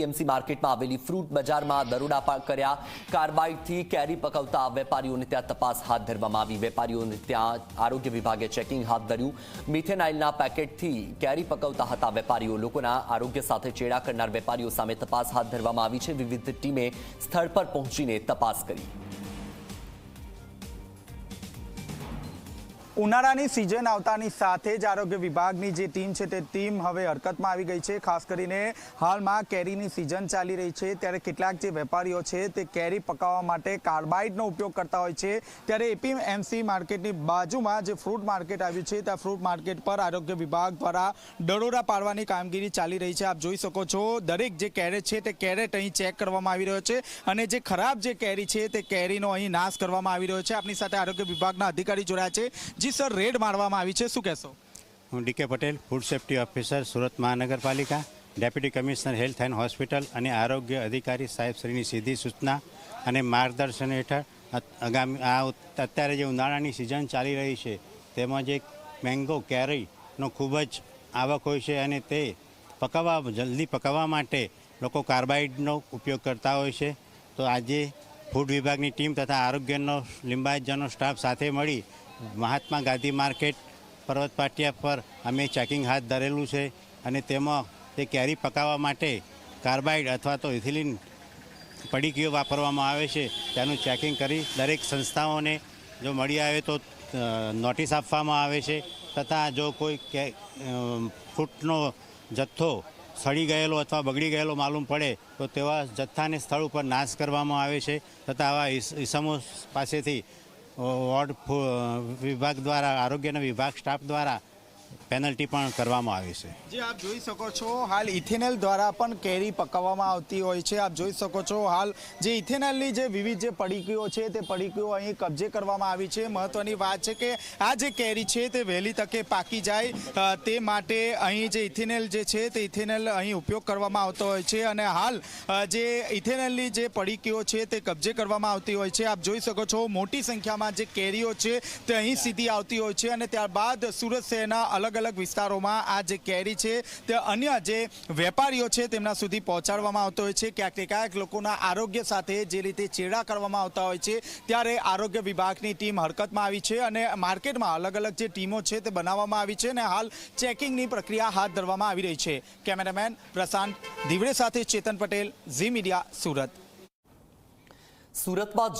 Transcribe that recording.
APMC માર્કેટમાં આવેલી fruit બજારમાં દરોડા કર્યા. કાર્બાઇડથી કેરી પકવતા વેપારીઓને ત્યાં તપાસ હાથ ધરવામાં આવી. વેપારીઓને ત્યાં આરોગ્ય વિભાગે ચેકિંગ હાથ ધર્યું. મિથેનાઇલના પેકેટથી કેરી પકવતા હતા વેપારીઓ. લોકોના આરોગ્ય સાથે ચેડા કરનાર વેપારીઓ સામે તપાસ હાથ ધરવામાં આવી છે. વિવિધ ટીમે સ્થળ પર પહોંચીને તપાસ કરી. ઉનાળાની સિઝન આવતાની સાથે જ આરોગ્ય વિભાગની જે ટીમ છે તે ટીમ હવે હરકતમાં આવી ગઈ છે. ખાસ કરીને હાલમાં કેરીની સિઝન ચાલી રહી છે. ત્યારે કેટલાક જે વેપારીઓ છે તે કેરી પકાવવા માટે કાર્બાઇડનો ઉપયોગ કરતા હોય છે. ત્યારે એપીએમસી માર્કેટની બાજુમાં જે ફ્રૂટ માર્કેટ આવ્યું છે, ત્યાં ફ્રૂટ માર્કેટ પર આરોગ્ય વિભાગ દ્વારા દરોડા પાડવાની કામગીરી ચાલી રહી છે. આપ જોઈ શકો છો, દરેક જે કેરેટ છે તે કેરેટ અહીં ચેક કરવામાં આવી રહ્યો છે અને જે ખરાબ જે કેરી છે તે કેરીનો અહીં નાશ કરવામાં આવી રહ્યો છે. આપની સાથે આરોગ્ય વિભાગના અધિકારી જોડાયા છે. જી સર, રેડ મારવામાં આવી છે. શું કહેશો? હું DK Patel, food safety officer, Surat મહાનગરપાલિકા, deputy commissioner, health and hospital અને આરોગ્ય અધિકારી સાહેબશ્રીની સીધી સૂચના અને માર્ગદર્શન હેઠળ આગામી આ અત્યારે જે ઉનાળાની સિઝન ચાલી રહી છે તેમાં જે મેંગો કેરીનો ખૂબ જ આવક હોય છે અને તે પકાવવા, જલ્દી પકાવવા માટે લોકો કાર્બાઇડનો ઉપયોગ કરતા હોય છે. તો આજે ફૂડ વિભાગની ટીમ તથા આરોગ્યનો, લિંબાયતજનો સ્ટાફ સાથે મળી મહાત્મા ગાંધી માર્કેટ, પર્વત પાટિયા પર અમે ચેકિંગ હાથ ધરેલું છે અને તેમાં તે કેરી પકાવવા માટે કાર્બાઇડ અથવા તો ઇથિલિન પડીકીઓ વાપરવામાં આવે છે. તેનું ચેકિંગ કરી દરેક સંસ્થાઓને જો મળી આવે તો નોટિસ આપવામાં આવે છે. તથા જો કોઈ કે ફૂટનો જથ્થો સડી ગયેલો અથવા બગડી ગયેલો માલુમ પડે, તો તેવા જથ્થાને સ્થળ ઉપર નાશ કરવામાં આવે છે. તથા આવા ઈસમો પાસેથી વોર્ડ વિભાગ દ્વારા આરોગ્યના વિભાગ સ્ટાફ દ્વારા પેનલ્ટી પણ કરવામાં આવી છે. જે, આપ જોઈ શકો છો, હાલ ઇથેનલ દ્વારા પણ કેરી પકાવવામાં આવતી હોય છે. આપ જોઈ શકો છો, હાલ જે ઇથેનલની જે વિવિધ જે પડીકીઓ છે, તે પડીકીઓ અહીં કબજે કરવામાં આવી છે. મહત્વની વાત છે કે આ જે કેરી છે, તે વહેલી તકે પાકી જાય તે માટે અહીં જે ઇથેનલ જે છે, તે ઇથેનલ અહીં ઉપયોગ કરવામાં આવતો હોય છે અને હાલ જે ઇથેનલની જે પડીકીઓ છે, તે કબજે કરવામાં આવતી હોય છે. આપ જોઈ શકો છો, મોટી સંખ્યામાં જે કેરીઓ છે, તે અહીં સીધી આવતી હોય છે અને ત્યારબાદ સુરત શહેરના અલગ અલગ વિસ્તારોમાં આ જે કેરી છે, તે અન્ય જે વેપારીઓ છે તેમના સુધી પહોંચાડવામાં આવતો હોય છે. ક્યાંક ને લોકોના આરોગ્ય સાથે જે રીતે ચેડા કરવામાં આવતા હોય છે, ત્યારે આરોગ્ય વિભાગની ટીમ હરકતમાં આવી છે અને માર્કેટમાં અલગ અલગ જે ટીમો છે તે બનાવવામાં આવી છે અને હાલ ચેકિંગની પ્રક્રિયા હાથ ધરવામાં આવી રહી છે. કેમેરામેન પ્રશાંત દીવડે સાથે ચેતન પટેલ, ઝી મીડિયા, સુરત. સુરતમાં